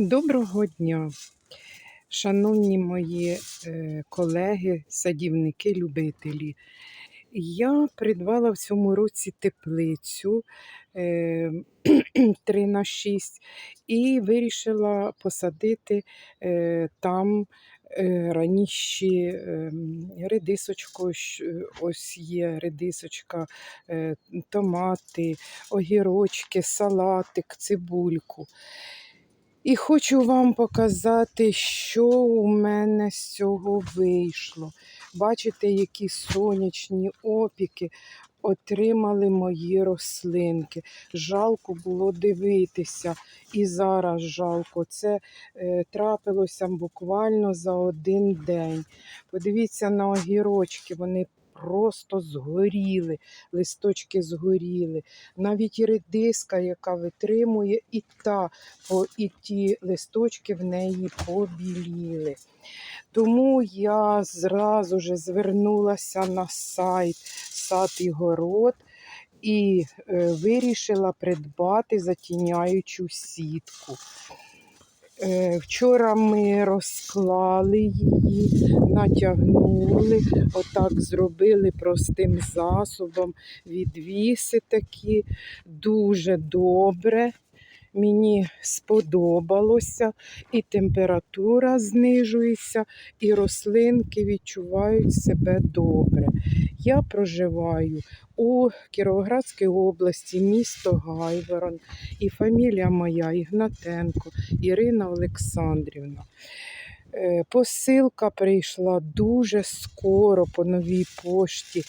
Доброго дня, шановні мої е, колеги, садівники, любителі. Я придбала в цьому році теплицю е, 3 на 6 і вирішила посадити е, там е, раніше е, редисочку, е, ось є редисочка, е, томати, огірочки, салатик, цибульку. І хочу вам показати, що у мене з цього вийшло. Бачите, які сонячні опіки отримали мої рослинки. Жалко було дивитися. І зараз жалко. Це е, трапилося буквально за один день. Подивіться на огірочки, вони просто згоріли, листочки згоріли. Навіть і редиска, яка витримує, і та і ті листочки в неї побіліли. Тому я зразу ж звернулася на сайт сад і город і е, вирішила придбати затіняючу сітку. Е, Вчора ми розклали її, натягнули, отак зробили простим засобом, відвіси такі дуже добре. Мені сподобалося, і температура знижується, і рослинки відчувають себе добре. Я проживаю у Кіровоградській області, місто Гайворон, і фамілія моя Ігнатенко Ірина Олександрівна. Е, Посилка прийшла дуже скоро по новій пошті.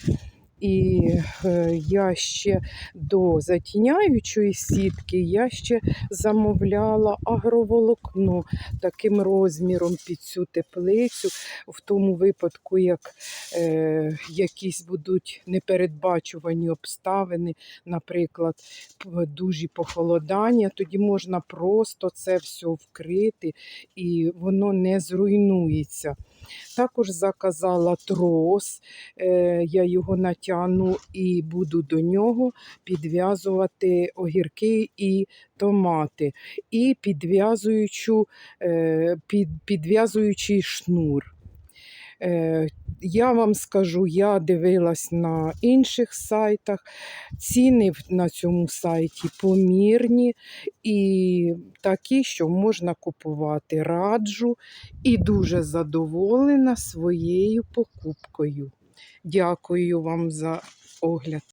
І е, я ще до затіняючої сітки я ще замовляла агроволокно таким розміром під цю теплицю, в тому випадку, як е, якісь будуть непередбачувані обставини, наприклад, дужі похолодання, тоді можна просто це все вкрити і воно не зруйнується. Також заказала трос, е, я його натягну і буду до нього підв'язувати огірки і томати, і підв'язуючу, е, під, підв'язуючий шнур. Е, Я вам скажу, я дивилась на інших сайтах. Ціни на цьому сайті помірні і такі, що можна купувати. Раджу і дуже задоволена своєю покупкою. Дякую вам за огляд.